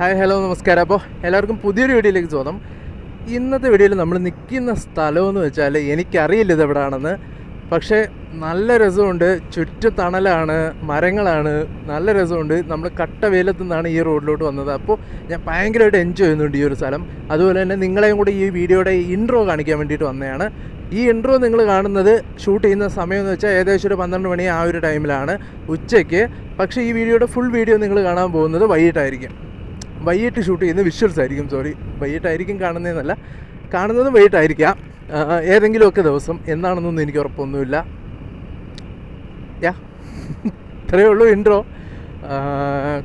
Hi hello നമസ്കാരം. അപ്പോൾ എല്ലാവർക്കും പുതിയൊരു വീഡിയോയിലേക്ക് സ്വാഗതം. ഇന്നത്തെ വീഡിയോയിൽ നമ്മൾ നിൽക്കുന്ന സ്ഥലമെന്ന് വെച്ചാൽ എനിക്കറിയില്ല ഇത് എവിടെയാണെന്ന്. പക്ഷേ നല്ല രസമുണ്ട്. ചുറ്റു തണലാണ് മരങ്ങളാണ്. നല്ല രസമുണ്ട്. നമ്മൾ കട്ട വെയിലത്തു നിന്നാണ് ഈ റോഡിലോട്ട് വന്നത്. അപ്പോൾ ഞാൻ ഭയങ്കരമായിട്ട് എൻജോയ് ചെയ്യുന്നുണ്ട് ഈ ഒരു സ്ഥലം. അതുപോലെ തന്നെ നിങ്ങളെയും കൂടി ഈ വീഡിയോയുടെ ഇൻട്രോ കാണിക്കാൻ വേണ്ടിയിട്ട് വന്നതാണ്. ഈ ഇൻട്രോ നിങ്ങൾ കാണുന്നത് ഷൂട്ട് ചെയ്യുന്ന സമയം എന്ന് വെച്ചാൽ ഏകദേശം ഒരു പന്ത്രണ്ട് മണി ആ ഒരു ടൈമിലാണ് ഉച്ചയ്ക്ക്. പക്ഷേ ഈ വീഡിയോയുടെ ഫുൾ വീഡിയോ നിങ്ങൾ കാണാൻ പോകുന്നത് വൈകിട്ടായിരിക്കും. വൈകിട്ട് ഷൂട്ട് ചെയ്യുന്ന വിഷ്വൽസ് ആയിരിക്കും സോറി വൈകിട്ടായിരിക്കും കാണുന്നതെന്നല്ല കാണുന്നതും വൈകിട്ടായിരിക്കാം. ഏതെങ്കിലുമൊക്കെ ദിവസം എന്താണെന്നൊന്നും എനിക്ക് ഉറപ്പൊന്നുമില്ല. യാ. ഇത്രയേ ഉള്ളൂ ഇൻട്രോ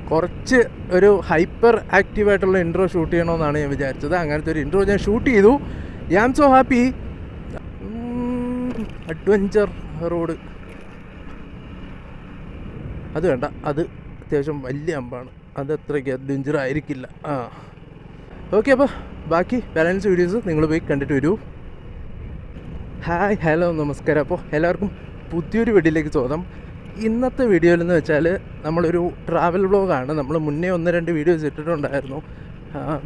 കുറച്ച് ഒരു ഹൈപ്പർ ആക്റ്റീവായിട്ടുള്ള ഇൻട്രോ ഷൂട്ട് ചെയ്യണമെന്നാണ് ഞാൻ വിചാരിച്ചത്. അങ്ങനത്തെ ഒരു ഇൻട്രോ ഞാൻ ഷൂട്ട് ചെയ്തു. I am so happy adventure road അത് വേണ്ട അത് അത്യാവശ്യം വലിയ അമ്പാണ്. അത് ഡേഞ്ചർ ആയിരിക്കില്ല ആ. ഓക്കെ അപ്പോൾ ബാക്കി ബാലൻസ് വീഡിയോസ് നിങ്ങൾ പോയി കണ്ടിട്ട് വരൂ. ഹായ് ഹലോ നമസ്കാരം. അപ്പോൾ എല്ലാവർക്കും പുതിയൊരു വീഡിയോയിലേക്ക് സ്വാഗതം. ഇന്നത്തെ വീഡിയോയിൽ എന്ന് വെച്ചാൽ നമ്മളൊരു ട്രാവൽ വ്ളോഗാണ്. നമ്മൾ മുന്നേ ഒന്ന് രണ്ട് വീഡിയോസ് ഇട്ടിട്ടുണ്ടായിരുന്നു.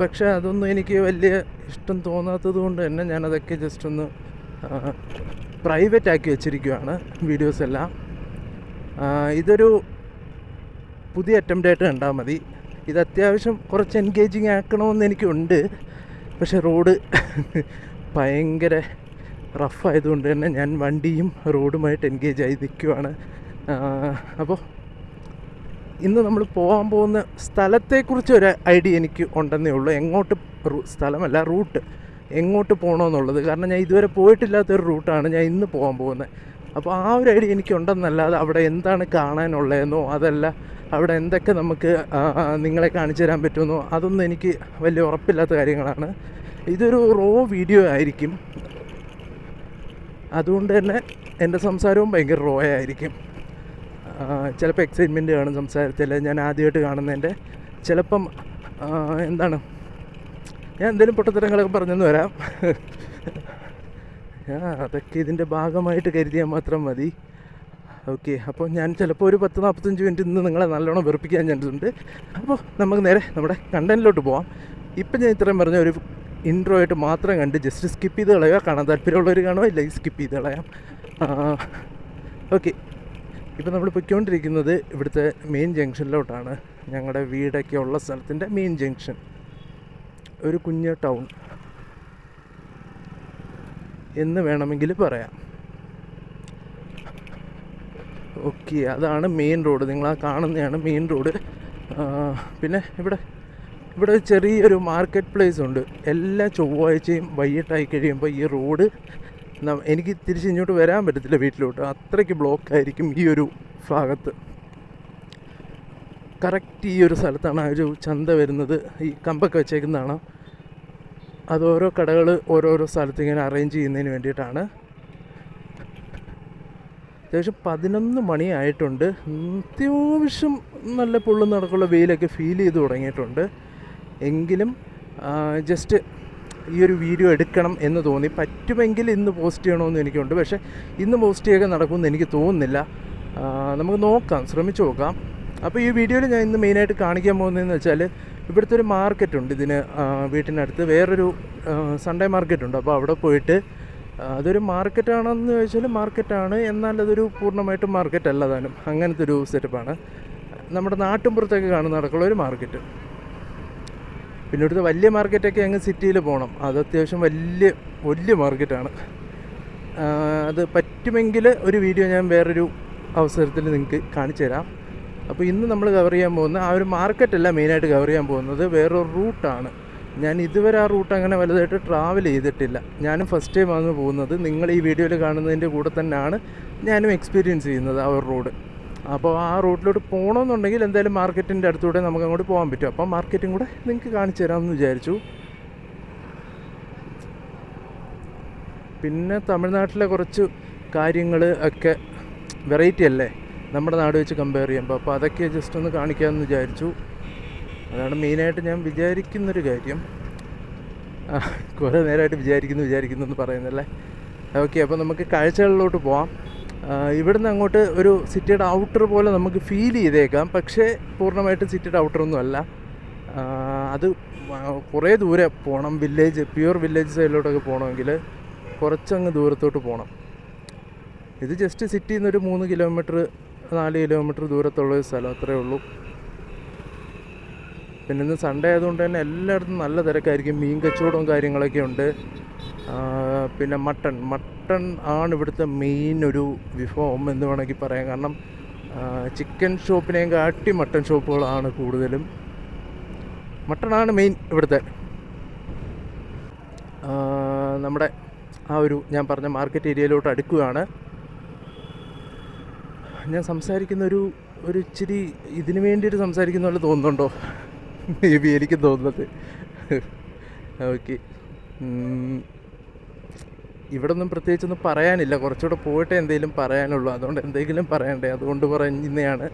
പക്ഷേ അതൊന്നും എനിക്ക് വലിയ ഇഷ്ടം തോന്നാത്തത് കൊണ്ട് തന്നെ ഞാനതൊക്കെ ജസ്റ്റ് ഒന്ന് പ്രൈവറ്റ് ആക്കി വെച്ചിരിക്കുകയാണ് വീഡിയോസ് എല്ലാം. ഇതൊരു പുതിയ അറ്റംപ്റ്റ് ആയിട്ട് കണ്ടാൽ മതി. ഇത് അത്യാവശ്യം കുറച്ച് എൻഗേജിങ് ആക്കണമെന്ന് എനിക്കുണ്ട്. പക്ഷേ റോഡ് ഭയങ്കര റഫ് ആയതുകൊണ്ട് തന്നെ ഞാൻ വണ്ടിയും റോഡുമായിട്ട് എൻഗേജ് ആയി നിൽക്കുവാണ് അപ്പോൾ ഇന്ന് നമ്മൾ പോകാൻ പോകുന്ന സ്ഥലത്തെക്കുറിച്ച് ഒരു ഐഡിയ എനിക്ക് ഉണ്ടെന്നേ ഉള്ളൂ. എങ്ങോട്ട് സ്ഥലമല്ല റൂട്ട് എങ്ങോട്ട് പോകണമെന്നുള്ളത് കാരണം ഞാൻ ഇതുവരെ പോയിട്ടില്ലാത്തൊരു റൂട്ടാണ് ഞാൻ ഇന്ന് പോകാൻ പോകുന്നത്. അപ്പോൾ ആ ഒരു ഐഡിയ എനിക്കുണ്ടെന്നല്ലാതെ അവിടെ എന്താണ് കാണാനുള്ളതെന്നോ അതല്ല അവിടെ എന്തൊക്കെ നമുക്ക് നിങ്ങളെ കാണിച്ചു തരാൻ പറ്റുമെന്നോ അതൊന്നും എനിക്ക് വലിയ ഉറപ്പില്ലാത്ത കാര്യങ്ങളാണ്. ഇതൊരു റോ വീഡിയോ ആയിരിക്കും. അതുകൊണ്ട് തന്നെ എന്റെ സംസാരവും ഭയങ്കര റോ ആയിരിക്കും. ചിലപ്പോൾ എക്സൈറ്റ്മെന്റ് കാണും സംസാരത്തിൽ ഞാൻ ആദ്യമായിട്ട് കാണുന്നതിന്റെ. ചിലപ്പം എന്താണ്? ഞാൻ എന്തെങ്കിലും പൊട്ടത്തരങ്ങളൊക്കെ പറഞ്ഞെന്ന് വരാം. അതൊക്കെ ഇതിന്റെ ഭാഗമായിട്ട് കരുതിയാൽ മാത്രം മതി. ഓക്കെ അപ്പോൾ ഞാൻ ചിലപ്പോൾ ഒരു പത്ത് നാൽപ്പത്തഞ്ച് മിനിറ്റ് ഇന്ന് നിങ്ങളെ നല്ലോണം വെറുപ്പിക്കാൻ ചാൻസ് ഉണ്ട് അപ്പോൾ നമുക്ക് നേരെ നമ്മുടെ കണ്ടന്റിലോട്ട് പോവാം. ഇപ്പം ഞാൻ ഇത്രയും പറഞ്ഞ ഒരു ഇൻട്രോ ആയിട്ട് മാത്രം കണ്ട് ജസ്റ്റ് സ്കിപ്പ് ചെയ്ത് കളയുക കാണാൻ താല്പര്യമുള്ളവർ കാണുമോ ഇല്ലെങ്കിൽ സ്കിപ്പ് ചെയ്ത് കളയാം. ഓക്കെ. ഇപ്പം നമ്മൾ പൊയ്ക്കൊണ്ടിരിക്കുന്നത് ഇവിടുത്തെ മെയിൻ ജംഗ്ഷനിലോട്ടാണ് ഞങ്ങളുടെ വീടൊക്കെ ഉള്ള സ്ഥലത്തിന്റെ മെയിൻ ജംഗ്ഷൻ ഒരു കുഞ്ഞ് ടൗൺ എന്ന് വേണമെങ്കിൽ പറയാം. ഓക്കെ അതാണ് മെയിൻ റോഡ് നിങ്ങൾ ആ കാണുന്നതാണ് മെയിൻ റോഡ് പിന്നെ ഇവിടെ ഇവിടെ ചെറിയൊരു മാർക്കറ്റ് പ്ലേസ് ഉണ്ട്. എല്ലാ ചൊവ്വാഴ്ചയും വൈകിട്ടായി കഴിയുമ്പോൾ ഈ റോഡ് എനിക്ക് തിരിച്ച് ഇങ്ങോട്ട് വരാൻ പറ്റത്തില്ല വീട്ടിലോട്ട്. അത്രയ്ക്ക് ബ്ലോക്ക് ആയിരിക്കും ഈ ഒരു ഭാഗത്ത്. കറക്റ്റ് ഈ ഒരു സ്ഥലത്താണ് ആ ഒരു ചന്ത വരുന്നത്. ഈ കമ്പൊക്കെ വെച്ചേക്കുന്നതാണ്? അത് ഓരോ കടകൾ ഓരോരോ സ്ഥലത്ത് ഇങ്ങനെ അറേഞ്ച് ചെയ്യുന്നതിന് വേണ്ടിയിട്ടാണ്. അത്യാവശ്യം പതിനൊന്ന് മണിയായിട്ടുണ്ട്. അത്യാവശ്യം നല്ല പൊള്ളും നടക്കുള്ള വെയിലൊക്കെ ഫീൽ ചെയ്ത് തുടങ്ങിയിട്ടുണ്ട്. എങ്കിലും ജസ്റ്റ് ഈ ഒരു വീഡിയോ എടുക്കണം എന്ന് തോന്നി. പറ്റുമെങ്കിൽ ഇന്ന് പോസ്റ്റ് ചെയ്യണമെന്ന് എനിക്കുണ്ട്. പക്ഷേ ഇന്ന് പോസ്റ്റ് ചെയ്യുക നടക്കുമെന്ന് എനിക്ക് തോന്നുന്നില്ല. നമുക്ക് നോക്കാം. ശ്രമിച്ചു നോക്കാം. അപ്പോൾ ഈ വീഡിയോയിൽ ഞാൻ ഇന്ന് മെയിനായിട്ട് കാണിക്കാൻ പോകുന്നതെന്ന് വെച്ചാൽ ഇവിടുത്തെ ഒരു മാർക്കറ്റുണ്ട് ഇതിന് വീട്ടിനടുത്ത്. വേറൊരു സൺഡേ മാർക്കറ്റുണ്ട് അപ്പോൾ അവിടെ പോയിട്ട് അതൊരു മാർക്കറ്റാണെന്ന് ചോദിച്ചാൽ മാർക്കറ്റാണ് എന്നാൽ അതൊരു പൂർണമായിട്ടും മാർക്കറ്റ് അല്ല താനും. അങ്ങനത്തെ ഒരു സെറ്റപ്പാണ് നമ്മുടെ നാട്ടിൻപുറത്തൊക്കെ കാണുന്ന നടക്കുള്ള ഒരു മാർക്കറ്റ് പിന്നെ ഇവിടുത്തെ വലിയ മാർക്കറ്റൊക്കെ അങ്ങ് സിറ്റിയിൽ പോകണം. അത് അത്യാവശ്യം വലിയ വലിയ മാർക്കറ്റാണ് അത് പറ്റുമെങ്കിൽ ഒരു വീഡിയോ ഞാൻ വേറൊരു അവസരത്തിൽ നിങ്ങൾക്ക് കാണിച്ചു തരാം അപ്പോൾ ഇന്ന് നമ്മൾ കവർ ചെയ്യാൻ പോകുന്ന ആ ഒരു മാർക്കറ്റല്ല മെയിനായിട്ട് കവർ ചെയ്യാൻ പോകുന്നത്. വേറൊരു റൂട്ടാണ് ഞാൻ ഇതുവരെ ആ റൂട്ട് അങ്ങനെ വലുതായിട്ട് ട്രാവൽ ചെയ്തിട്ടില്ല. ഞാനും ഫസ്റ്റ് ടൈം ആണ് പോകുന്നത്. നിങ്ങൾ ഈ വീഡിയോയിൽ കാണുന്നതിന്റെ കൂടെ തന്നെയാണ് ഞാനും എക്സ്പീരിയൻസ് ചെയ്യുന്നത് ആ ഒരു റോഡ് അപ്പോൾ ആ റൂട്ടിലോട്ട് പോകണമെന്നുണ്ടെങ്കിൽ എന്തായാലും മാർക്കറ്റിന്റെ അടുത്തൂടെ നമുക്ക് അങ്ങോട്ട് പോകാൻ പറ്റും. അപ്പോൾ മാർക്കറ്റും കൂടെ നിങ്ങൾക്ക് കാണിച്ചു തരാമെന്ന് വിചാരിച്ചു. പിന്നെ തമിഴ്നാട്ടിലെ കുറച്ച് കാര്യങ്ങൾ ഒക്കെ വെറൈറ്റി അല്ലേ? നമ്മുടെ നാട് വെച്ച് കമ്പയർ ചെയ്യുമ്പോൾ അപ്പോൾ അതൊക്കെ ജസ്റ്റ് ഒന്ന് കാണിക്കാമെന്ന് വിചാരിച്ചു. അതാണ് മെയിനായിട്ട് ഞാൻ വിചാരിക്കുന്നൊരു കാര്യം. കുറേ നേരമായിട്ട് വിചാരിക്കുന്നു വിചാരിക്കുന്നു എന്ന് പറയുന്നല്ലേ ഓക്കെ അപ്പോൾ നമുക്ക് കാഴ്ചകളിലോട്ട് പോവാം. ഇവിടുന്ന് അങ്ങോട്ട് ഒരു സിറ്റിയുടെ ഔട്ടർ പോലെ നമുക്ക് ഫീൽ ചെയ്തേക്കാം. പക്ഷേ പൂർണമായിട്ടും സിറ്റിയുടെ ഔട്ടറൊന്നും അല്ല. അത് കുറേ ദൂരെ പോകണം വില്ലേജ് പ്യുവർ വില്ലേജ് സൈഡിലോട്ടൊക്കെ പോകണമെങ്കിൽ കുറച്ചങ്ങ് ദൂരത്തോട്ട് പോകണം ഇത് ജസ്റ്റ് സിറ്റിയിൽ ഒരു മൂന്ന് കിലോമീറ്റർ നാല് കിലോമീറ്റർ ദൂരത്തുള്ള ഒരു സ്ഥലം അത്രേ ഉള്ളൂ. പിന്നെ ഇന്ന് സൺഡേ ആയതുകൊണ്ട് തന്നെ എല്ലായിടത്തും നല്ല തിരക്കായിരിക്കും. മീൻ കച്ചവടവും കാര്യങ്ങളൊക്കെ ഉണ്ട്. പിന്നെ മട്ടൺ. മട്ടൺ ആണ് ഇവിടുത്തെ മെയിൻ ഒരു വിഭവം എന്ന് വേണമെങ്കിൽ പറയാം. കാരണം ചിക്കൻ ഷോപ്പിനെയും കാട്ടി മട്ടൺ ഷോപ്പുകളാണ് കൂടുതലും. മട്ടണാണ് മെയിൻ ഇവിടുത്തെ. നമ്മുടെ ആ ഒരു ഞാൻ പറഞ്ഞ മാർക്കറ്റ് ഏരിയയിലോട്ട് അടുക്കുകയാണ്. ഞാൻ സംസാരിക്കുന്ന ഒരു ഒരു ഇച്ചിരി ഇതിനു വേണ്ടിയിട്ട് സംസാരിക്കുന്ന പോലെ തോന്നുന്നുണ്ടോ? മേ ബി എനിക്ക് തോന്നുന്നത്. ഓക്കെ ഇവിടെ ഒന്നും പ്രത്യേകിച്ചൊന്നും പറയാനില്ല. കുറച്ചുകൂടെ പോയിട്ട് എന്തെങ്കിലും പറയാനുള്ളൂ. അതുകൊണ്ട് എന്തെങ്കിലും പറയണ്ടേ? അതുകൊണ്ട് പറയുന്നതാണ്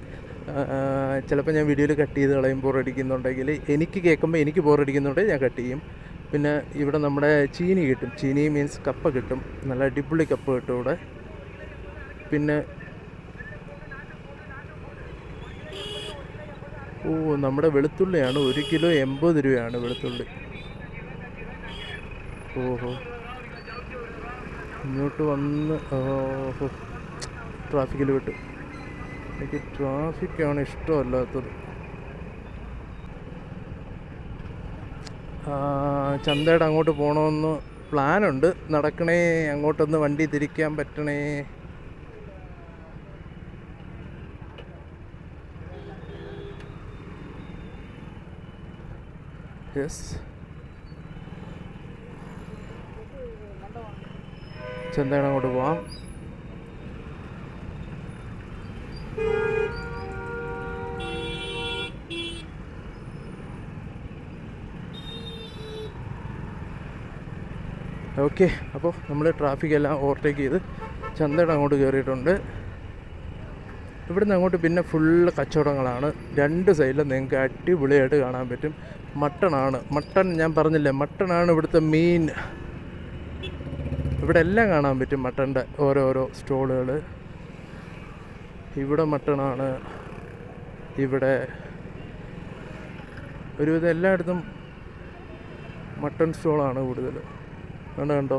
ചിലപ്പോൾ ഞാൻ വീഡിയോയിൽ കട്ട് ചെയ്ത് കളയും ബോറടിക്കുന്നുണ്ടെങ്കിൽ എനിക്ക് കേൾക്കുമ്പോൾ എനിക്ക് ബോറടിക്കുന്നുണ്ടെങ്കിൽ ഞാൻ കട്ട് ചെയ്യും. പിന്നെ ഇവിടെ നമ്മുടെ ചീനി കിട്ടും. ചീനി മീൻസ് കപ്പ കിട്ടും. നല്ല അടിപൊളി കപ്പ കിട്ടും ഇവിടെ. പിന്നെ ഓ നമ്മുടെ വെളുത്തുള്ളിയാണ് ഒരു കിലോ എൺപത് രൂപയാണ് വെളുത്തുള്ളി. ഓഹോ. ഇങ്ങോട്ട് വന്ന് ഓഹോ. ട്രാഫിക്കിൽ വിട്ടു. എനിക്ക് ട്രാഫിക്കാണ് ഇഷ്ടമല്ലാത്തത്. ചന്തയുടെ അങ്ങോട്ട് പോകണമെന്ന് പ്ലാനുണ്ട്. നടക്കണേ അങ്ങോട്ടൊന്ന് വണ്ടി തിരിക്കാൻ പറ്റണേ. യെസ് ചന്തയുടെ അങ്ങോട്ട് പോവാം. ഓക്കെ അപ്പോൾ നമ്മൾ ട്രാഫിക് എല്ലാം ഓവർടേക്ക് ചെയ്ത് ചന്തയുടെ അങ്ങോട്ട് കയറിയിട്ടുണ്ട് ഇവിടുന്ന് അങ്ങോട്ട് പിന്നെ ഫുള്ള് കച്ചവടങ്ങളാണ്. രണ്ട് സൈഡിലും നിങ്ങൾക്ക് അടിപൊളിയായിട്ട് കാണാൻ പറ്റും. മട്ടണാണ് മട്ടൺ ഞാൻ പറഞ്ഞില്ലേ മട്ടണാണ് ഇവിടുത്തെ മെയിൻ ഇവിടെ എല്ലാം കാണാൻ പറ്റും മട്ടന്റെ ഓരോരോ സ്റ്റോളുകൾ ഇവിടെ മട്ടണാണ് ഇവിടെ ഒരുവിധം എല്ലായിടത്തും മട്ടൺ സ്റ്റോളാണ് കൂടുതൽ. കണ്ടോ കണ്ടോ?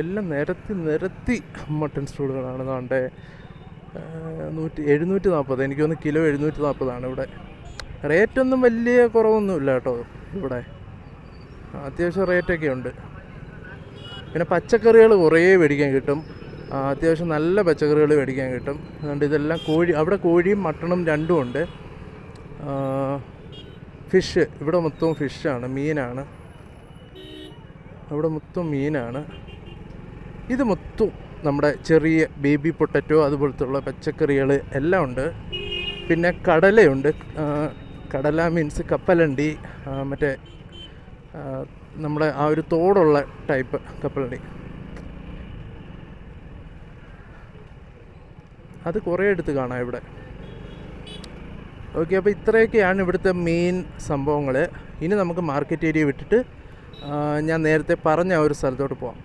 എല്ലാം നിരത്തി നിരത്തി മട്ടൺ സ്റ്റോളുകളാണ് കാണ്ടേ? നൂറ്റി എഴുന്നൂറ്റി നാൽപ്പത് എനിക്ക് തോന്നുന്നു കിലോ എഴുന്നൂറ്റി നാൽപ്പതാണ് ഇവിടെ. റേറ്റൊന്നും വലിയ കുറവൊന്നുമില്ല കേട്ടോ ഇവിടെ. അത്യാവശ്യം റേറ്റൊക്കെ ഉണ്ട്. പിന്നെ പച്ചക്കറികൾ കുറേ മേടിക്കാൻ കിട്ടും. അത്യാവശ്യം നല്ല പച്ചക്കറികൾ മേടിക്കാൻ കിട്ടും. അതുകൊണ്ട് ഇതെല്ലാം കോഴി അവിടെ കോഴിയും മട്ടണും രണ്ടും ഉണ്ട്. ഫിഷ് ഇവിടെ മൊത്തവും ഫിഷാണ് മീനാണ്. അവിടെ മൊത്തം മീനാണ്. ഇത് മൊത്തം നമ്മുടെ ചെറിയ ബേബി പൊട്ടറ്റോ അതുപോലത്തുള്ള പച്ചക്കറികൾ എല്ലാം ഉണ്ട്. പിന്നെ കടലയുണ്ട്. കടല മീൻസ് കപ്പലണ്ടി മറ്റേ നമ്മുടെ ആ ഒരു തോടുള്ള ടൈപ്പ് കപ്പലണ്ടി. അത് കുറേ എടുത്ത് കാണാം ഇവിടെ. ഓക്കെ അപ്പോൾ ഇത്രയൊക്കെയാണ് ഇവിടുത്തെ മെയിൻ സംഭവങ്ങൾ ഇനി നമുക്ക് മാർക്കറ്റ് ഏരിയ വിട്ടിട്ട് ഞാൻ നേരത്തെ പറഞ്ഞ ആ ഒരു സ്ഥലത്തോട്ട് പോവാം.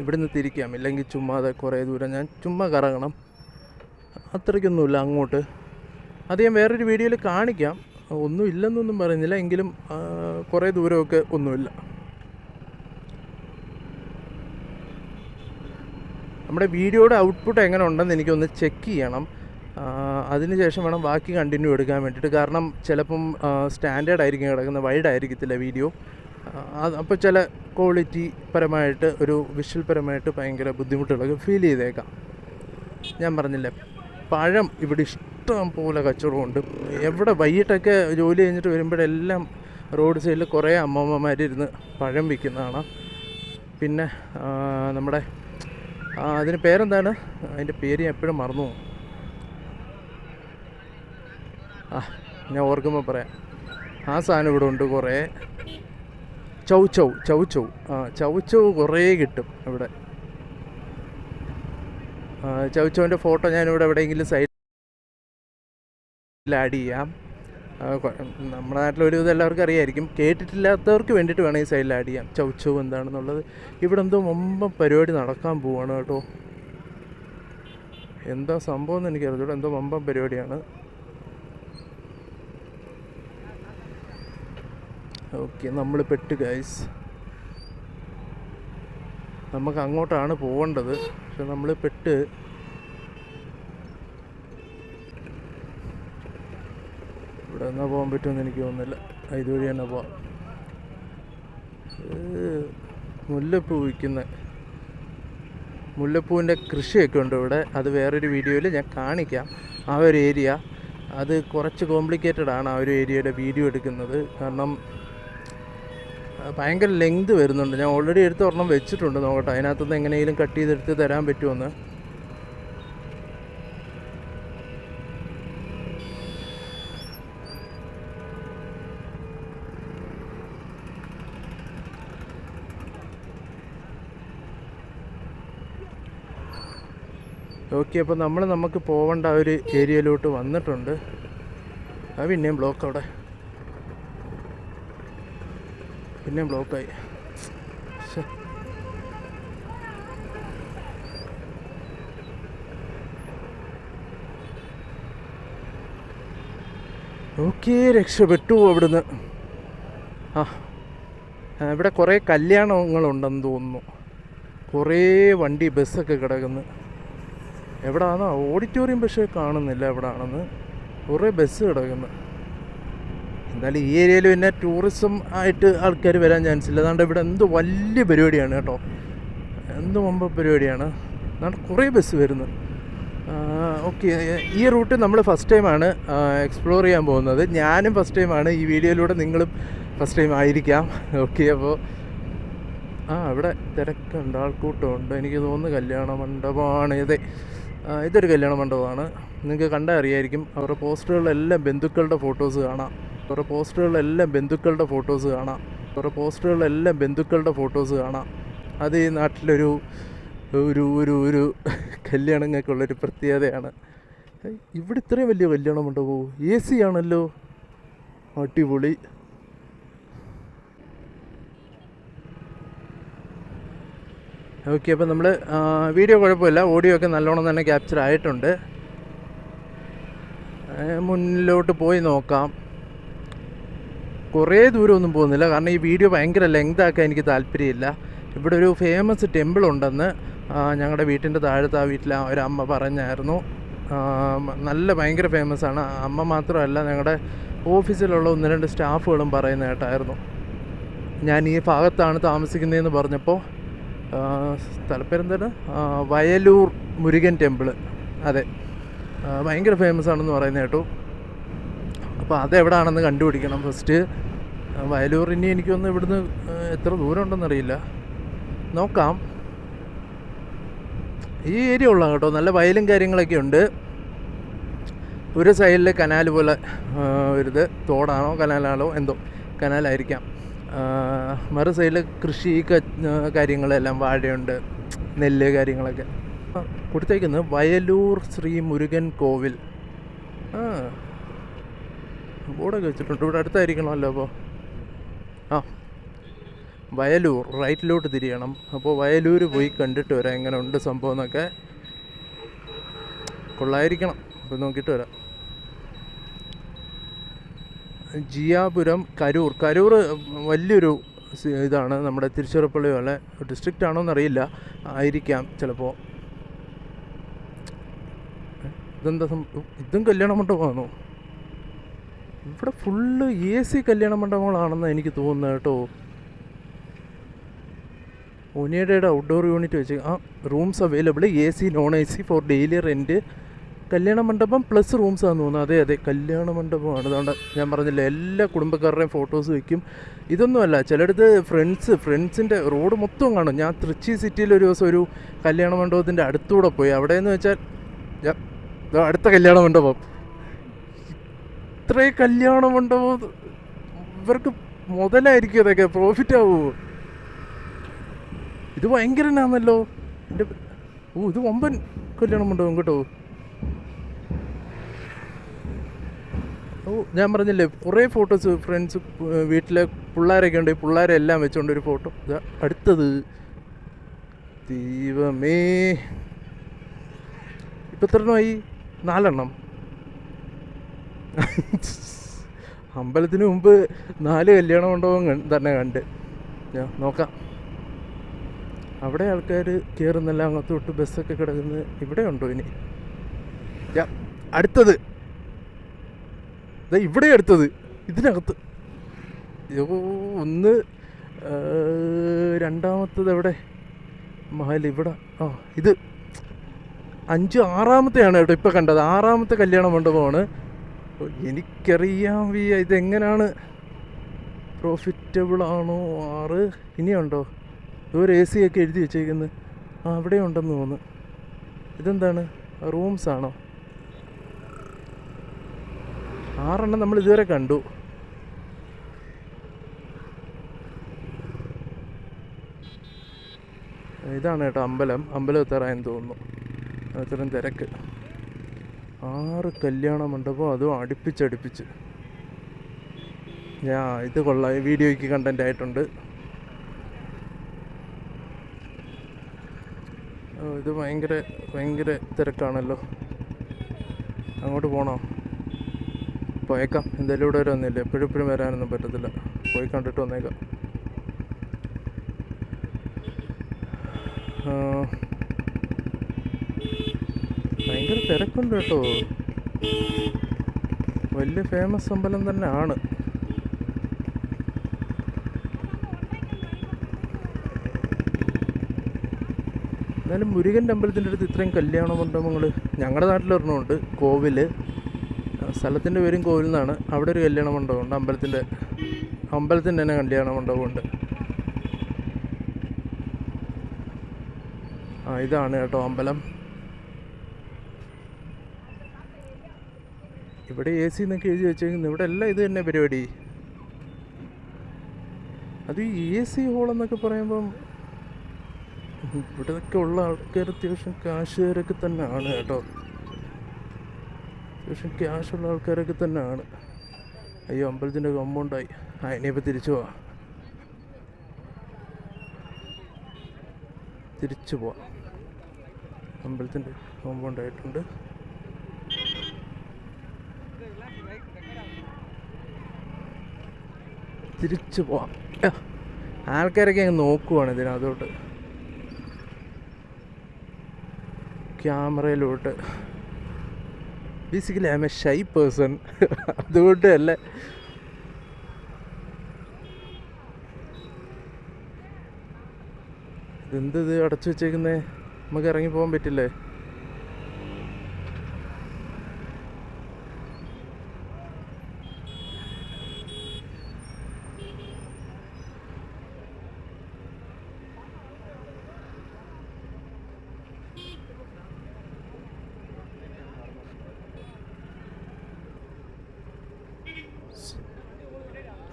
ഇവിടുന്ന് തിരിക്കാം. ഇല്ലെങ്കിൽ ചുമ്മാതെ കുറേ ദൂരം ഞാൻ ചുമ്മാ കറങ്ങണം. അത്രയ്ക്കൊന്നുമില്ല അങ്ങോട്ട്. അത് ഞാൻ വേറൊരു വീഡിയോയിൽ കാണിക്കാം. ഒന്നും ഇല്ലെന്നൊന്നും പറയുന്നില്ല. എങ്കിലും കുറേ ദൂരമൊക്കെ ഒന്നുമില്ല. നമ്മുടെ വീഡിയോയുടെ ഔട്ട്പുട്ട് എങ്ങനെ ഉണ്ടെന്ന് എനിക്കൊന്ന് ചെക്ക് ചെയ്യണം. അതിനുശേഷം വേണം ബാക്കി കണ്ടിന്യൂ എടുക്കാൻ വേണ്ടിയിട്ട്. കാരണം ചിലപ്പം സ്റ്റാൻഡേർഡ് ആയിരിക്കും കിടക്കുന്നത് വൈഡ് ആയിരിക്കത്തില്ല വീഡിയോ. അപ്പോൾ ചില ക്വാളിറ്റി പരമായിട്ട് ഒരു വിഷ്വൽ പരമായിട്ട് ഭയങ്കര ബുദ്ധിമുട്ടുകളൊക്കെ ഫീൽ ചെയ്തേക്കാം. ഞാൻ പറഞ്ഞില്ലേ പഴം ഇവിടെ ഇഷ്ടം പോലെ കച്ചവടമുണ്ട്. എവിടെ വൈകിട്ടൊക്കെ ജോലി കഴിഞ്ഞിട്ട് വരുമ്പോഴെല്ലാം റോഡ് സൈഡിൽ കുറേ അമ്മമ്മമാരിരുന്ന് പഴം വിൽക്കുന്നതാണ് പിന്നെ നമ്മുടെ അതിന് പേരെന്താണ്? അതിന്റെ പേര് ഞാൻ എപ്പോഴും മറന്നു. ആ ഞാൻ ഓർക്കുമ്പോൾ പറയാം. ആ സാധനം ഇവിടെ ഉണ്ട് കുറേ. ചൗ ചൗ ആ ചൗ കുറേ കിട്ടും ഇവിടെ. ചൗ ഫോട്ടോ ഞാനിവിടെ എവിടെയെങ്കിലും സൈഡിൽ ആഡ് ചെയ്യാം. നമ്മുടെ നാട്ടിൽ ഒരു ഇത് എല്ലാവർക്കും അറിയായിരിക്കും. കേട്ടിട്ടില്ലാത്തവർക്ക് വേണ്ടിയിട്ട് വേണം ഈ സൈഡിൽ ആഡ് ചെയ്യാം ചൗ എന്താണെന്നുള്ളത്. ഇവിടെ എന്തോ മുമ്പ് പരിപാടി നടക്കാൻ പോവാണ് കേട്ടോ. എന്താ സംഭവം എന്ന് എനിക്കറിയില്ല എന്തോ വമ്പം പരിപാടിയാണ്. ഓക്കെ നമ്മൾ പെട്ട് ഗൈസ് നമുക്ക് അങ്ങോട്ടാണ് പോകേണ്ടത് പക്ഷെ നമ്മൾ പെട്ട്. ഇവിടെ എന്നാ പോകാൻ പറ്റുമെന്ന് എനിക്ക് തോന്നുന്നില്ല. ഇതുവഴി തന്നെ പോവാം. മുല്ലപ്പൂ വിൽക്കുന്ന മുല്ലപ്പൂവിന്റെ കൃഷിയൊക്കെ ഉണ്ട് ഇവിടെ. അത് വേറൊരു വീഡിയോയിൽ ഞാൻ കാണിക്കാം. ആ ഒരു ഏരിയ അത് കുറച്ച് കോംപ്ലിക്കേറ്റഡ് ആണ് ആ ഒരു ഏരിയയുടെ വീഡിയോ എടുക്കുന്നത്. കാരണം ഭയങ്കര ലെങ്ത് വരുന്നുണ്ട്. ഞാൻ ഓൾറെഡി എടുത്ത് ഒരെണ്ണം വെച്ചിട്ടുണ്ട്. നോക്കട്ടെ അതിനകത്തുനിന്ന് എങ്ങനെയെങ്കിലും കട്ട് ചെയ്തെടുത്ത് തരാൻ പറ്റുമെന്ന് ഓക്കെ അപ്പോൾ നമ്മൾ നമുക്ക് പോകേണ്ട ഒരു ഏരിയയിലോട്ട് വന്നിട്ടുണ്ട്. ആ പിന്നെയും ബ്ലോക്ക് അവിടെ. പിന്നെയും ബ്ലോക്കായി. ഓക്കെ രക്ഷപ്പെട്ടു അവിടുന്ന്. ആ, ഇവിടെ കുറേ കല്യാണങ്ങളുണ്ടെന്ന് തോന്നുന്നു. കുറേ വണ്ടി ബസ്സൊക്കെ കിടക്കുന്നു. എവിടെയാണോ ഓഡിറ്റോറിയം പക്ഷേ കാണുന്നില്ല എവിടാണെന്ന്. കുറേ ബസ് കിടക്കുന്നു. എന്തായാലും ഈ ഏരിയയിൽ പിന്നെ ടൂറിസം ആയിട്ട് ആൾക്കാർ വരാൻ ചാൻസ് ഇല്ല. അതുകൊണ്ട് ഇവിടെ എന്ത് വലിയ പരിപാടിയാണ് കേട്ടോ. എന്ത് മുമ്പ് പരിപാടിയാണ്. അതുകൊണ്ട് കുറേ ബസ് വരുന്നു. ഓക്കെ ഈ റൂട്ട് നമ്മൾ ഫസ്റ്റ് ടൈമാണ് എക്സ്പ്ലോർ ചെയ്യാൻ പോകുന്നത്. ഞാനും ഫസ്റ്റ് ടൈമാണ് ഈ വീഡിയോയിലൂടെ നിങ്ങളും ഫസ്റ്റ് ടൈം ആയിരിക്കാം. ഓക്കെ അപ്പോൾ ആ ഇവിടെ തിരക്കുണ്ട് ആൾക്കൂട്ടമുണ്ട്. എനിക്ക് തോന്നുന്നു കല്യാണ മണ്ഡപമാണ് ഇതേ. ഇതൊരു കല്യാണ മണ്ഡപമാണ്. നിങ്ങൾക്ക് കണ്ടാൽ അറിയായിരിക്കും. അവരുടെ പോസ്റ്ററുകളിലെല്ലാം ബന്ധുക്കളുടെ ഫോട്ടോസ് കാണാം. അവരുടെ പോസ്റ്ററുകളിലെല്ലാം ബന്ധുക്കളുടെ ഫോട്ടോസ് കാണാം. കുറെ പോസ്റ്ററുകളിലെല്ലാം ബന്ധുക്കളുടെ ഫോട്ടോസ് കാണാം. അത് ഈ നാട്ടിലൊരു ഒരു ഒരു ഒരു കല്യാണങ്ങൾക്കുള്ളൊരു പ്രത്യേകതയാണ്. ഇവിടെ ഇത്രയും വലിയ കല്യാണം മണ്ഡപമോ എ സി ആണല്ലോ. അടിപൊളി. ഓക്കെ അപ്പോൾ നമ്മൾ വീഡിയോ കുഴപ്പമില്ല. ഓഡിയോ ഒക്കെ നല്ലോണം തന്നെ ക്യാപ്ചർ ആയിട്ടുണ്ട്. മുന്നിലോട്ട് പോയി നോക്കാം. കുറേ ദൂരമൊന്നും പോകുന്നില്ല. കാരണം ഈ വീഡിയോ ഭയങ്കര ലെങ്ത് ആക്കാൻ എനിക്ക് താല്പര്യമില്ല. ഇവിടെ ഒരു ഫേമസ് ടെമ്പിൾ ഉണ്ടെന്ന് ഞങ്ങളുടെ വീട്ടിന്റെ താഴത്ത് ആ വീട്ടിൽ ഒരമ്മ പറഞ്ഞായിരുന്നു. നല്ല ഭയങ്കര ഫേമസ് ആണ്. അമ്മ മാത്രമല്ല ഞങ്ങളുടെ ഓഫീസിലുള്ള ഒന്ന് രണ്ട് സ്റ്റാഫുകളും പറയുന്ന കേട്ടായിരുന്നു. ഞാൻ ഈ ഭാഗത്താണ് താമസിക്കുന്നതെന്ന് പറഞ്ഞപ്പോൾ സ്ഥലപ്പേരെന്താണ് വയലൂർ മുരുകൻ ടെമ്പിൾ അതെ. ഭയങ്കര ഫേമസ് ആണെന്ന് പറയുന്ന കേട്ടു. അപ്പോൾ അതെവിടാണെന്ന് കണ്ടുപിടിക്കണം ഫസ്റ്റ് വയലൂർ ഇനി എനിക്കൊന്ന് ഇവിടുന്ന് എത്ര ദൂരം ഉണ്ടെന്നറിയില്ല നോക്കാം. ഈ ഏരിയ ഉള്ള കേട്ടോ. നല്ല വയലും കാര്യങ്ങളൊക്കെ ഉണ്ട്. ഒരു സൈഡിൽ കനാൽ പോലെ ഒരിത് തോടാണോ കനാലാണോ എന്തോ കനാലായിരിക്കാം. മറു സൈഡിൽ കൃഷി കാര്യങ്ങളെല്ലാം വാഴയുണ്ട് നെല്ല് കാര്യങ്ങളൊക്കെ. കൊടുത്തേക്കുന്നത് വയലൂർ ശ്രീ മുരുകൻ കോവിൽ. ബോർഡൊക്കെ വെച്ചിട്ടുണ്ട്. ഇവിടെ അടുത്തായിരിക്കണമല്ലോ അപ്പോൾ. ആ. വയലൂർ റൈറ്റിലോട്ട് തിരിയണം. അപ്പോൾ വയലൂർ പോയി കണ്ടിട്ട് വരാം. എങ്ങനെ ഉണ്ട് സംഭവം എന്നൊക്കെ കൊള്ളായിരിക്കണം. അപ്പോൾ നോക്കിയിട്ട് വരാം. ജിയാപുരം കരൂർ. കരൂർ വലിയൊരു ഇതാണ്. നമ്മുടെ തിരുച്ചിറപ്പള്ളി പോലെ ഡിസ്ട്രിക്റ്റ് ആണോ എന്നറിയില്ല ആയിരിക്കാം ചിലപ്പോൾ ഇതെന്താ ഇതും കല്യാണ മണ്ഡപമാണോ? ഇവിടെ ഫുള്ള് എ സി കല്യാണ മണ്ഡപങ്ങളാണെന്ന് എനിക്ക് തോന്നുന്നത് കേട്ടോ. ഒനിയഡയുടെ ഔട്ട്ഡോർ യൂണിറ്റ് വെച്ച് ആ rooms available A C non A C for daily rent കല്യാണ മണ്ഡപം പ്ലസ് റൂംസ് ആണെന്ന് തോന്നുന്നു. അതെ അതെ കല്യാണ മണ്ഡപമാണ്. അതുകൊണ്ട് ഞാൻ പറഞ്ഞില്ല എല്ലാ കുടുംബക്കാരുടെയും ഫോട്ടോസ് വയ്ക്കും ഇതൊന്നുമല്ല ചിലയിടത്ത് ഫ്രണ്ട്സ് ഫ്രണ്ട്സിന്റെ റോഡ് മൊത്തം കാണും. ഞാൻ തൃച്ചി സിറ്റിയിൽ ഒരു ദിവസം ഒരു കല്യാണ മണ്ഡപത്തിന്റെ അടുത്തൂടെ പോയി. അവിടെയെന്ന് വെച്ചാൽ ദാ അടുത്ത കല്യാണ മണ്ഡപം. ഇത്രയും കല്യാണം മണ്ഡപം ഇവർക്ക് മുതലായിരിക്കും ഇതൊക്കെ പ്രോഫിറ്റ് ആവുമോ ഇത് ഭയങ്കരനാന്നല്ലോ. എന്റെ ഓ ഇത് ഒമ്പൻ കല്യാണം മണ്ഡപം കേട്ടോ. ഓ ഞാൻ പറഞ്ഞില്ലേ കുറേ ഫോട്ടോസ് ഫ്രണ്ട്സ് വീട്ടിലെ പിള്ളേരൊക്കെ ഉണ്ട്. പിള്ളേരെ എല്ലാം വെച്ചുകൊണ്ട് ഒരു ഫോട്ടോ അടുത്തത്. ദൈവമേ. ഇപ്പം എത്ര എണ്ണമായി നാലെണ്ണം. അമ്പലത്തിന് മുമ്പ് നാല് കല്യാണ മണ്ഡപം തന്നെ കണ്ട്. നോക്കാം. അവിടെ ആൾക്കാർ കയറുന്നല്ല അങ്ങോട്ട് തൊട്ട് ബസ്സൊക്കെ കിടക്കുന്നത് ഇവിടെ ഉണ്ടോ ഇനി? അടുത്തത്. ഇവിടെ അടുത്തത്. ഇതിനകത്ത്. ഒന്ന് രണ്ടാമത്തത് എവിടെ? മഹൽ ഇവിടെ. ആ ഇത്. അഞ്ച് ആറാമത്തെയാണ് കേട്ടോ ഇപ്പോൾ കണ്ടത്. ആറാമത്തെ കല്യാണ മണ്ഡപമാണ്. ഓ, എനിക്കറിയാൻ വയ്യ ഇതെങ്ങനെയാണ് പ്രോഫിറ്റബിൾ ആണോ ആറ്? ഇനിയുണ്ടോ? ഒരു എ സി ഒക്കെ എഴുതി വെച്ചേക്കുന്നത് ആ അവിടെ ഉണ്ടെന്ന് തോന്നുന്നു. ഇതെന്താണ്? റൂംസ് ആണോ? ആറെണ്ണം നമ്മൾ ഇതുവരെ കണ്ടു. ഇതാണ് കേട്ടോ അമ്പലം. അമ്പലം എന്ന് തോന്നുന്നു. അത്രയും തിരക്ക്. ആറ് കല്യാണ മണ്ഡപം അതും അടുപ്പിച്ചടുപ്പിച്ച്. ഞാൻ ഇത് കൊള്ളാം. വീഡിയോയ്ക്ക് കണ്ടന്റ് ആയിട്ടുണ്ട്. ഇത് ഭയങ്കര ഭയങ്കര തിരക്കാണല്ലോ. അങ്ങോട്ട് പോണോ? പോയേക്കാം. എന്തായാലും ഇവിടെ വരെ വന്നില്ല? എപ്പോഴും എപ്പോഴും വരാനൊന്നും പറ്റത്തില്ല. പോയി കണ്ടിട്ട് വന്നേക്കാം ആ, ഭയങ്കര തിരക്കുണ്ട് കേട്ടോ വലിയ ഫേമസ് അമ്പലം തന്നെ ആണ് എന്നാലും മുരുകന്റെ അമ്പലത്തിന്റെ അടുത്ത് ഇത്രയും കല്യാണ മണ്ഡപങ്ങൾ ഞങ്ങളുടെ നാട്ടിലൊരെണ്ണമുണ്ട് കോവിൽ സ്ഥലത്തിന്റെ പേരും കോവിൽ നിന്നാണ് അവിടെ ഒരു കല്യാണ മണ്ഡപമുണ്ട് അമ്പലത്തിന്റെ അമ്പലത്തിന്റെ തന്നെ കല്യാണ മണ്ഡപമുണ്ട് ആ ഇതാണ് കേട്ടോ അമ്പലം. ഇവിടെ എ സി എന്നൊക്കെ എഴുതി വെച്ചേക്കുന്നു ഇവിടെ എല്ലാം ഇത് തന്നെ പരിപാടി. അത് ഈ എ സി ഹോൾ എന്നൊക്കെ പറയുമ്പം ഇവിടെയൊക്കെ ഉള്ള ആൾക്കാർ അത്യാവശ്യം കാശുകാരൊക്കെ തന്നെയാണ് കേട്ടോ. അത്യാവശ്യം ക്യാഷുള്ള ആൾക്കാരൊക്കെ തന്നെയാണ് അയ്യോ അമ്പലത്തിന്റെ കമ്പൗണ്ടായി. ആ ഇനിയിപ്പോൾ തിരിച്ചു പോവാം. തിരിച്ചു പോവാം. അമ്പലത്തിന്റെ കോമ്പൗണ്ടായിട്ടുണ്ട് തിരിച്ചു പോവാം. ആൾക്കാരൊക്കെ അങ്ങ് നോക്കുവാണ് ഇതിനകത്തോട്ട്. ക്യാമറയിലോട്ട്. Basically I'm a shy person അതുകൊണ്ട് അല്ല? ഇത് അടച്ചു വെച്ചേക്കുന്നേ? നമുക്ക് ഇറങ്ങി പോകാൻ പറ്റില്ലേ?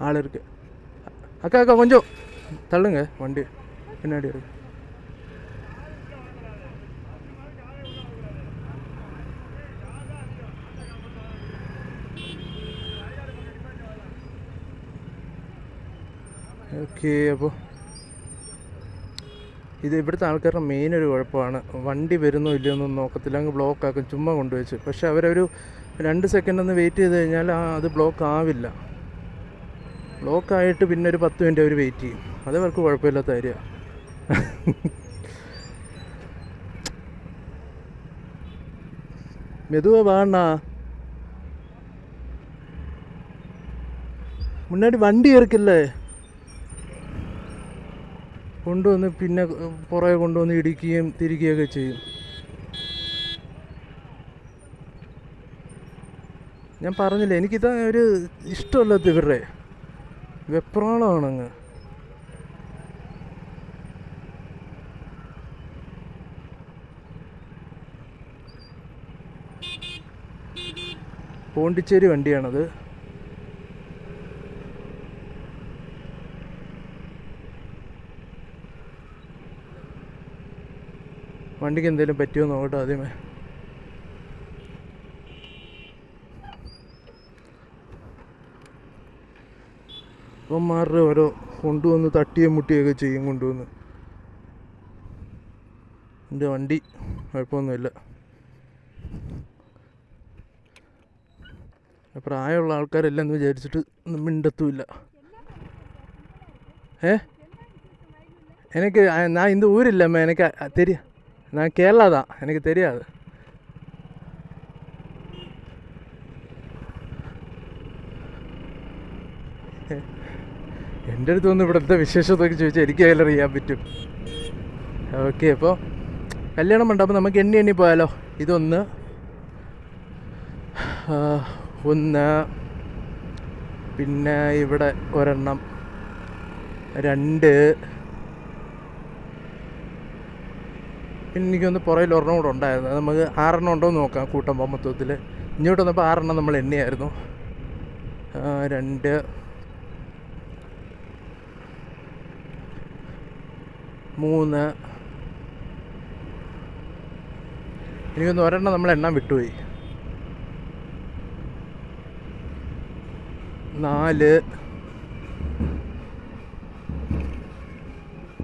ஆள் இருக்கு அக்கா அக்கா கொஞ்சம் தள்ளுங்க வண்டி பின்னாடி இருக்கு ഓക്കെ അപ്പോൾ ഇത് ഇവിടുത്തെ ആൾക്കാരുടെ മെയിൻ ഒരു കുഴപ്പമാണ് വണ്ടി വരുന്നോ ഇല്ലയോ എന്നൊന്നും നോക്കത്തില്ല അങ്ങ് ബ്ലോക്ക് ആക്കും ചുമ്മാ കൊണ്ടുവച്ച് പക്ഷെ അവരൊരു രണ്ട് സെക്കൻഡ് ഒന്ന് വെയിറ്റ് ചെയ്ത് കഴിഞ്ഞാൽ ആ അത് ബ്ലോക്ക് ആവില്ല ബ്ലോക്കായിട്ട് പിന്നെ ഒരു പത്ത് മിനിറ്റ് അവർ വെയിറ്റ് ചെയ്യും. അത് അവർക്ക് കുഴപ്പമില്ലാത്ത കാര്യമാണ് മെതുവ വേണ്ട മുന്നാടി വണ്ടി ഇറക്കില്ലേ കൊണ്ടുവന്ന് പിന്നെ പുറകെ കൊണ്ടുവന്ന് ഇടിക്കുകയും തിരിക്കുകയൊക്കെ ചെയ്യും. ഞാൻ പറഞ്ഞില്ലേ എനിക്കിത് ഒരു ഇഷ്ടമല്ലാത്ത ഇവരുടെ വെപ്രാളമാണങ്ങ് പോണ്ടിച്ചേരി വണ്ടിയാണത്. വണ്ടിക്ക് എന്തെങ്കിലും പറ്റിയോ നോക്കട്ടെ ആദ്യമേ. ഇവന്മാരുടെ ഓരോ കൊണ്ടുവന്ന് തട്ടിയും മുട്ടിയൊക്കെ ചെയ്യും കൊണ്ടുവന്ന് എൻ്റെ വണ്ടി കുഴപ്പമൊന്നുമില്ല പ്രായമുള്ള ആൾക്കാരെല്ലാം എന്ന് വിചാരിച്ചിട്ട് ഒന്നും മിണ്ടത്തുമില്ല ഏ எனக்கு அஹ், நான் இந்த ஊர் இல்லைம்மா எனக்கு அஹ், தெரியும் நான் கேரளா தான் எனக்கு தெரியாது എന്റെ അടുത്ത് വന്ന് ഇവിടുത്തെ വിശേഷത്തൊക്കെ ചോദിച്ചാൽ എനിക്ക് അതിൽ അറിയാൻ പറ്റും. ഓക്കെ അപ്പോൾ കല്യാണം മണ്ഡപം നമുക്ക് എണ്ണി എണ്ണി പോയാലോ? ഇതൊന്ന് ഒന്ന് പിന്നെ ഇവിടെ ഒരെണ്ണം രണ്ട് പിന്നെ എനിക്കൊന്ന് പുറകിൽ ഒരെണ്ണം കൂടെ ഉണ്ടായിരുന്നു. നമുക്ക് ആറെണ്ണം ഉണ്ടോ എന്ന് നോക്കാം കൂട്ടം മൊത്തത്തിൽ ഇങ്ങോട്ട് വന്നപ്പോൾ ആറെണ്ണം നമ്മൾ എണ്ണയായിരുന്നു. രണ്ട് മൂന്ന്. എനിക്കൊന്ന് ഒരെണ്ണം നമ്മൾ എണ്ണം വിട്ടുപോയി. നാല്.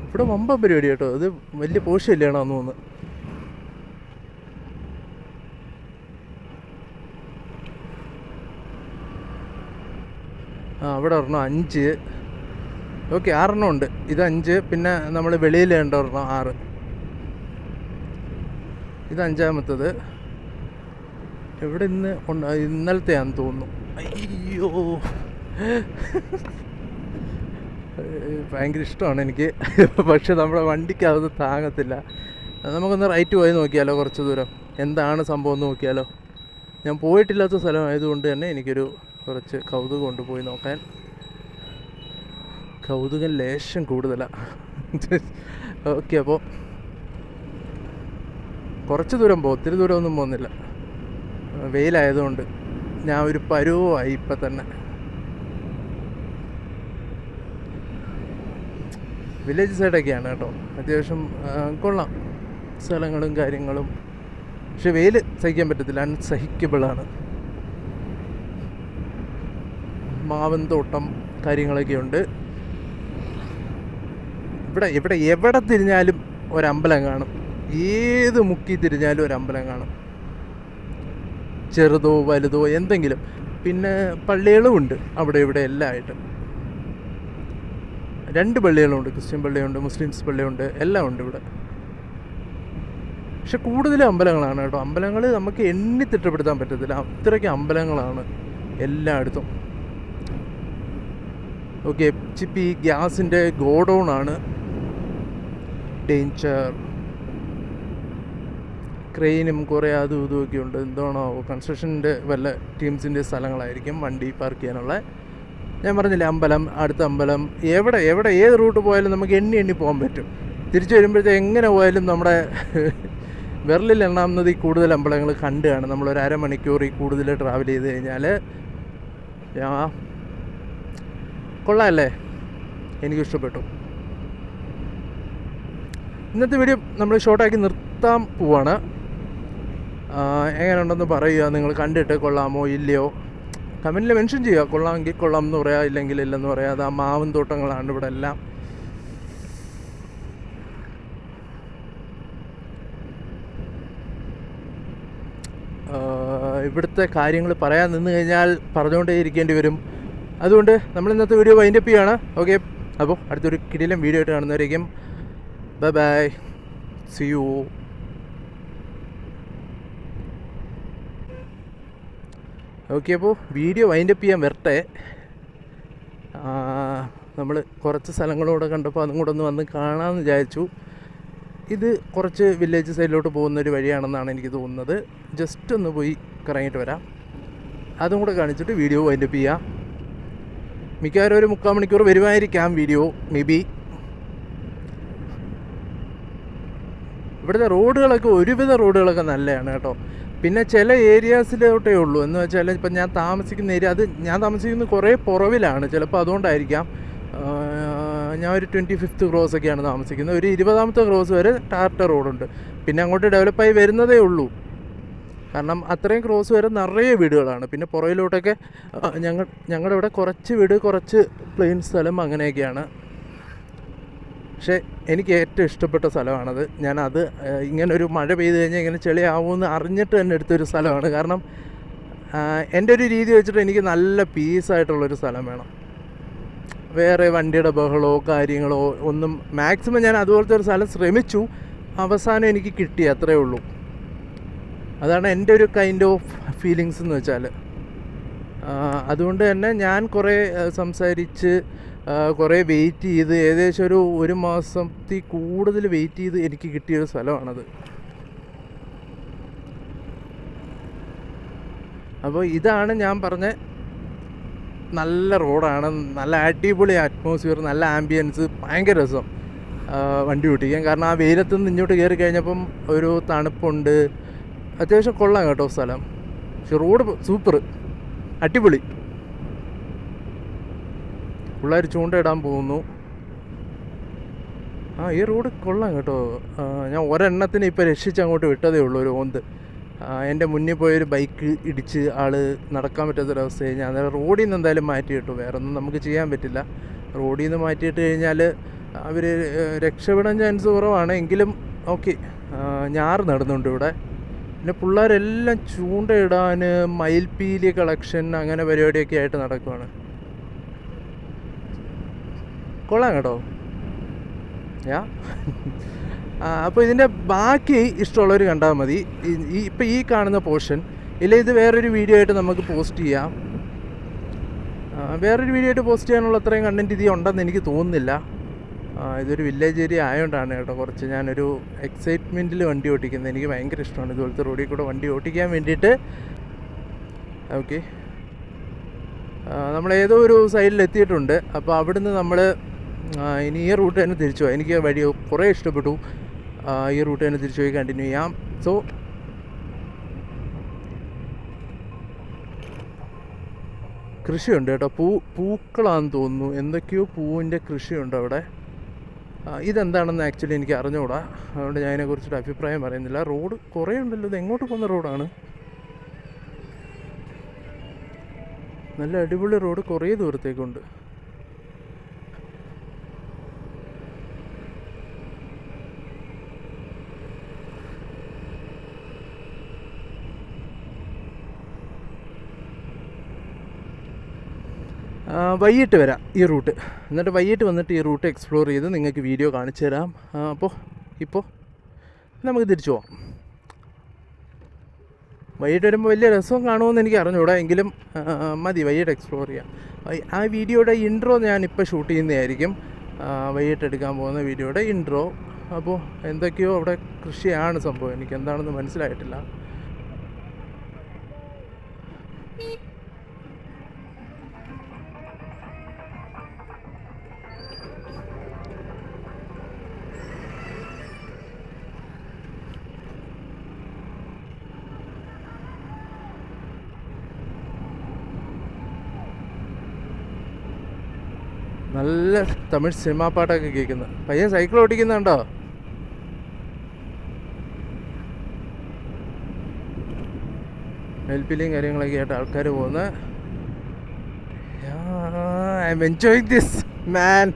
ഇവിടെ വമ്പ പരിപാടി കേട്ടോ. ഇത് വലിയ പോഷ കല്യാണമെന്ന് തോന്നുന്നു. ആ അവിടെ ഒരെണ്ണം അഞ്ച്. ഓക്കെ ആറെണ്ണം ഉണ്ട്. ഇത് അഞ്ച് പിന്നെ നമ്മൾ വെളിയിൽ കണ്ട ഒരെണ്ണം ആറ്. ഇത് അഞ്ചാമത്തത്. എവിടെ ഇന്ന് ഉണ്ട് ഇന്നലത്തെയാന്ന് തോന്നുന്നു. അയ്യോ. ഭയങ്കര ഇഷ്ടമാണ് എനിക്ക്. പക്ഷെ നമ്മുടെ വണ്ടിക്ക് അത് താങ്ങത്തില്ല. നമുക്കൊന്ന് റൈറ്റ് പോയി നോക്കിയാലോ കുറച്ച് ദൂരം. എന്താണ് സംഭവം എന്ന് നോക്കിയാലോ. ഞാൻ പോയിട്ടില്ലാത്ത സ്ഥലമായതുകൊണ്ട് തന്നെ എനിക്കൊരു കുറച്ച് കൗതുകം കൊണ്ടുപോയി പോയി നോക്കാൻ. കൗതുകം ലേശം കൂടുതലാണ് ഓക്കെ അപ്പോൾ കുറച്ച് ദൂരം പോകും ഒത്തിരി ദൂരമൊന്നും പോകുന്നില്ല വെയിലായതുകൊണ്ട് ഞാൻ ഒരു പരുവമായി ഇപ്പം തന്നെ. വില്ലേജ് സൈഡൊക്കെയാണ് കേട്ടോ. അത്യാവശ്യം കൊള്ളാം. സ്ഥലങ്ങളും കാര്യങ്ങളും. പക്ഷെ വെയിൽ സഹിക്കാൻ പറ്റത്തില്ല. അൺസഹിക്കബിളാണ്. മാവൻ തോട്ടം കാര്യങ്ങളൊക്കെ ഉണ്ട് ഇവിടെ ഇവിടെ എവിടെ തിരിഞ്ഞാലും ഒരമ്പലം കാണും. ഏത് മുക്കി തിരിഞ്ഞാലും ഒരമ്പലം കാണും. ചെറുതോ വലുതോ എന്തെങ്കിലും. പിന്നെ പള്ളികളും ഉണ്ട്. അവിടെ ഇവിടെ എല്ലാം ആയിട്ട് രണ്ട് പള്ളികളുണ്ട്. ക്രിസ്ത്യൻ പള്ളിയുണ്ട് മുസ്ലിംസ് പള്ളിയുണ്ട് എല്ലാം ഉണ്ട് ഇവിടെ. പക്ഷെ കൂടുതലും അമ്പലങ്ങളാണ് കേട്ടോ. അമ്പലങ്ങൾ നമുക്ക് എണ്ണി തിട്ടപ്പെടുത്താൻ പറ്റത്തില്ല. അത്രയ്ക്ക് അമ്പലങ്ങളാണ് എല്ലായിടത്തും. ഓക്കെ ചിപ്പി ഗ്യാസിന്റെ ഗോഡൗൺ ആണ്. ഡേഞ്ചർ. ക്രെയിനും കുറേ അതും ഇതും ഒക്കെ ഉണ്ട്. എന്താണോ കൺസ്ട്രക്ഷന്റെ വല്ല ടീംസിന്റെ സ്ഥലങ്ങളായിരിക്കും വണ്ടി പാർക്ക് ചെയ്യാനുള്ള. ഞാൻ പറഞ്ഞില്ലേ അമ്പലം അടുത്ത അമ്പലം എവിടെ എവിടെ ഏത് റൂട്ട് പോയാലും നമുക്ക് എണ്ണി എണ്ണി പോകാൻ പറ്റും. തിരിച്ചു വരുമ്പോഴത്തെ എങ്ങനെ പോയാലും നമ്മുടെ വിരലിൽ എണ്ണാവുന്നത് ഈ കൂടുതൽ അമ്പലങ്ങൾ കണ്ടുകയാണ് നമ്മളൊരു അരമണിക്കൂർ ഈ കൂടുതൽ ട്രാവൽ ചെയ്ത് കഴിഞ്ഞാൽ കൊള്ളാമല്ലേ എനിക്ക് ഇഷ്ടപ്പെട്ടു ഇന്നത്തെ വീഡിയോ നമ്മൾ ഷോർട്ടാക്കി നിർത്താൻ പോവാണ്. എങ്ങനെയുണ്ടെന്ന് പറയുക നിങ്ങൾ കണ്ടിട്ട് കൊള്ളാമോ ഇല്ലയോ? കമന്റിൽ മെൻഷൻ ചെയ്യുക. കൊള്ളാമെങ്കിൽ കൊള്ളാം എന്ന് പറയാം ഇല്ലെങ്കിൽ ഇല്ലെന്ന് പറയാം. അത് ആ മാവും തോട്ടങ്ങളാണ് ഇവിടെ എല്ലാം. ഇവിടുത്തെ കാര്യങ്ങൾ പറയാൻ നിന്ന് കഴിഞ്ഞാൽ പറഞ്ഞുകൊണ്ടേ ഇരിക്കേണ്ടി വരും. അതുകൊണ്ട് നമ്മൾ ഇന്നത്തെ വീഡിയോ വൈൻഡപ്പ് ചെയ്യുകയാണ് ഓക്കെ അപ്പോൾ അടുത്തൊരു കിടിലം വീഡിയോ ആയിട്ട് കാണുന്നവരേക്കും bye bye see you okay അപ്പോൾ വീഡിയോ വൈൻഡപ്പ് ചെയ്യാൻ വരട്ടെ. നമ്മൾ കുറച്ച് സ്ഥലങ്ങളൂടെ കണ്ടപ്പോൾ അതും കൂടെ ഒന്ന് വന്ന് കാണാമെന്ന് വിചാരിച്ചു. ഇത് കുറച്ച് വില്ലേജ് സൈഡിലോട്ട് പോകുന്ന ഒരു വഴിയാണെന്നാണ് എനിക്ക് തോന്നുന്നത്. ജസ്റ്റ് ഒന്ന് പോയി കറങ്ങിയിട്ട് വരാം. അതും കൂടെ കാണിച്ചിട്ട് വീഡിയോ വൈൻഡപ്പ് ചെയ്യാം. മിക്കവാറും ഒരു മുക്കാൽ മണിക്കൂർ വരുമായിരിക്കാം വീഡിയോ മേ ബി ഇവിടുത്തെ റോഡുകളൊക്കെ ഒരുവിധ റോഡുകളൊക്കെ നല്ലതാണ് കേട്ടോ. പിന്നെ ചില ഏരിയാസിലോട്ടേ ഉള്ളൂ. എന്ന് വെച്ചാൽ ഇപ്പം ഞാൻ താമസിക്കുന്ന ഏരിയ അത് ഞാൻ താമസിക്കുന്ന കുറേ പുറവിലാണ്. ചിലപ്പോൾ അതുകൊണ്ടായിരിക്കാം. ഞാൻ ഒരു ട്വന്റി ഫിഫ്ത്ത് ക്രോസ് ഒക്കെയാണ് താമസിക്കുന്നത്. ഒരു ഇരുപതാമത്തെ ക്രോസ് വരെ ടാർട്ട റോഡുണ്ട്. പിന്നെ അങ്ങോട്ട് ഡെവലപ്പായി വരുന്നതേ ഉള്ളൂ. കാരണം അത്രയും ക്രോസ് വരെ നിറയെ വീടുകളാണ്. പിന്നെ പുറകിലോട്ടൊക്കെ ഞങ്ങൾ ഞങ്ങളുടെ ഇവിടെ കുറച്ച് വീട് കുറച്ച് പ്ലെയിൻ സ്ഥലം അങ്ങനെയൊക്കെയാണ്. പക്ഷേ എനിക്ക് ഏറ്റവും ഇഷ്ടപ്പെട്ട സ്ഥലമാണത്. ഞാനത് ഇങ്ങനെ ഒരു മഴ പെയ്ത് കഴിഞ്ഞാൽ ഇങ്ങനെ ചെളിയാവുമെന്ന് അറിഞ്ഞിട്ട് തന്നെ എടുത്തൊരു സ്ഥലമാണ്. കാരണം എന്റെ ഒരു രീതി വെച്ചിട്ട് എനിക്ക് നല്ല പീസായിട്ടുള്ളൊരു സ്ഥലം വേണം. വേറെ വണ്ടിയുടെ ബഹളോ കാര്യങ്ങളോ ഒന്നും മാക്സിമം ഞാൻ അതുപോലത്തെ ഒരു സ്ഥലം ശ്രമിച്ചു. അവസാനം എനിക്ക് കിട്ടി അത്രയേ ഉള്ളൂ. അതാണ് എന്റെ ഒരു കൈൻഡ് ഓഫ് ഫീലിങ്സ് എന്ന് വെച്ചാൽ അതുകൊണ്ട് തന്നെ ഞാൻ കുറേ സംസാരിച്ച് കുറേ വെയിറ്റ് ചെയ്ത് ഏകദേശം ഒരു ഒരു മാസത്തിൽ കൂടുതൽ വെയിറ്റ് ചെയ്ത് എനിക്ക് കിട്ടിയൊരു സ്ഥലമാണത്. അപ്പോൾ ഇതാണ് ഞാൻ പറഞ്ഞ നല്ല റോഡാണ് നല്ല അടിപൊളി അറ്റ്മോസ്ഫിയർ നല്ല ആംബിയൻസ് ഭയങ്കര രസം വണ്ടി ഓട്ടിക്കാൻ. കാരണം ആ വെയിലത്ത് നിന്ന് ഇങ്ങോട്ട് കയറി കഴിഞ്ഞപ്പം ഒരു തണുപ്പുണ്ട്. അത്യാവശ്യം കൊള്ളാം കേട്ടോ സ്ഥലം. പക്ഷെ റോഡ് സൂപ്പർ അടിപൊളി. പിള്ളേർ ചൂണ്ടയിടാൻ പോകുന്നു. ആ ഈ റോഡ് കൊള്ളാം കേട്ടോ. ഞാൻ ഒരെണ്ണത്തിന് ഇപ്പോൾ രക്ഷിച്ച് അങ്ങോട്ട് വിട്ടതേ ഉള്ളൂ ഒരു ഓന്ത്. എന്റെ മുന്നിൽ പോയൊരു ബൈക്ക് ഇടിച്ച് ആൾ നടക്കാൻ പറ്റാത്തൊരവസ്ഥയായി. ഞാൻ അന്നേരം റോഡിൽ നിന്ന് എന്തായാലും മാറ്റി കിട്ടും വേറെ ഒന്നും നമുക്ക് ചെയ്യാൻ പറ്റില്ല. റോഡിൽ നിന്ന് മാറ്റിയിട്ട് കഴിഞ്ഞാൽ അവർ രക്ഷപ്പെടാൻ ചാൻസ് കുറവാണ്. എങ്കിലും ഓക്കെ. ഞാറ് നടന്നുണ്ട് ഇവിടെ. പിന്നെ പിള്ളേരെല്ലാം ചൂണ്ടയിടാൻ മയിൽപീലി കളക്ഷൻ അങ്ങനെ പരിപാടിയൊക്കെ ആയിട്ട് നടക്കുവാണ്. കൊള്ളാം കേട്ടോ. യാ. അപ്പോൾ ഇതിന്റെ ബാക്കി ഇഷ്ടമുള്ളവർ കണ്ടാൽ മതി. ഈ- ഈ ഇപ്പം ഈ കാണുന്ന പോർഷൻ ഇല്ല ഇത് വേറൊരു വീഡിയോ ആയിട്ട് നമുക്ക് പോസ്റ്റ് ചെയ്യാം. വേറൊരു വീഡിയോ ആയിട്ട് പോസ്റ്റ് ചെയ്യാനുള്ള അത്രയും കണ്ടന്റ് ഇത് ഉണ്ടെന്ന് എനിക്ക് തോന്നുന്നില്ല. ഇതൊരു വില്ലേജ് ഏരിയ ആയതുകൊണ്ടാണ് കേട്ടോ കുറച്ച് ഞാനൊരു എക്സൈറ്റ്മെന്റിൽ വണ്ടി ഓടിക്കുന്നത് എനിക്ക് ഭയങ്കര ഇഷ്ടമാണ് ഇതുപോലത്തെ റോഡിൽ കൂടെ വണ്ടി ഓടിക്കാൻ വേണ്ടിയിട്ട്. ഓക്കെ നമ്മൾ ഏതോ ഒരു സൈഡിൽ എത്തിയിട്ടുണ്ട്. അപ്പോൾ അവിടുന്ന് നമ്മൾ ഇനി ഈ റൂട്ട് തന്നെ തിരിച്ചു പോകാം എനിക്ക് വഴി കുറേ ഇഷ്ടപ്പെട്ടു. ഈ റൂട്ട് തന്നെ തിരിച്ചു പോയി കണ്ടിന്യൂ ചെയ്യാം. സോ കൃഷിയുണ്ട് കേട്ടോ. പൂ പൂക്കളാണെന്ന് തോന്നുന്നു. എന്തൊക്കെയോ പൂവിന്റെ കൃഷിയുണ്ട് അവിടെ. ഇതെന്താണെന്ന് ആക്ച്വലി എനിക്ക് അറിഞ്ഞുകൂടാ. അതുകൊണ്ട് ഞാൻ അതിനെക്കുറിച്ചൊരു അഭിപ്രായം പറയുന്നില്ല. റോഡ് കുറേ ഉണ്ടല്ലോ. ഇത് എങ്ങോട്ട് പോകുന്ന റോഡാണ്? നല്ല അടിപൊളി റോഡ് കുറേ ദൂരത്തേക്കുണ്ട് ആ, വൈകിട്ട് വരാം ഈ റൂട്ട്. എന്നിട്ട് വൈകിട്ട് വന്നിട്ട് ഈ റൂട്ട് എക്സ്പ്ലോർ ചെയ്ത് നിങ്ങൾക്ക് വീഡിയോ കാണിച്ചു തരാം. അപ്പോൾ ഇപ്പോൾ നമുക്ക് തിരിച്ചു പോവാം. വൈകിട്ട് വരുമ്പോൾ വലിയ രസവും കാണുമെന്ന് എനിക്ക് അറിഞ്ഞൂടാ. എങ്കിലും മതി വൈകിട്ട് എക്സ്പ്ലോർ ചെയ്യാം. ആ- വീഡിയോയുടെ ഇൻട്രോ ഞാനിപ്പോൾ ഷൂട്ട് ചെയ്യുന്നതായിരിക്കും. വൈകിട്ട് എടുക്കാൻ പോകുന്ന വീഡിയോയുടെ ഇൻട്രോ അപ്പോൾ എന്തൊക്കെയോ അവിടെ കൃഷിയാണ് സംഭവം. എനിക്ക് എന്താണെന്ന് മനസ്സിലായിട്ടില്ല. നല്ല തമിഴ് സിനിമാ പാട്ടൊക്കെ കേൾക്കുന്നത് പയ്യൻ സൈക്കിൾ ഓടിക്കുന്നുണ്ടോ? ഹെൽപ്പിലും കാര്യങ്ങളൊക്കെ ആയിട്ട് ആൾക്കാർ പോകുന്നത് I'm enjoying this man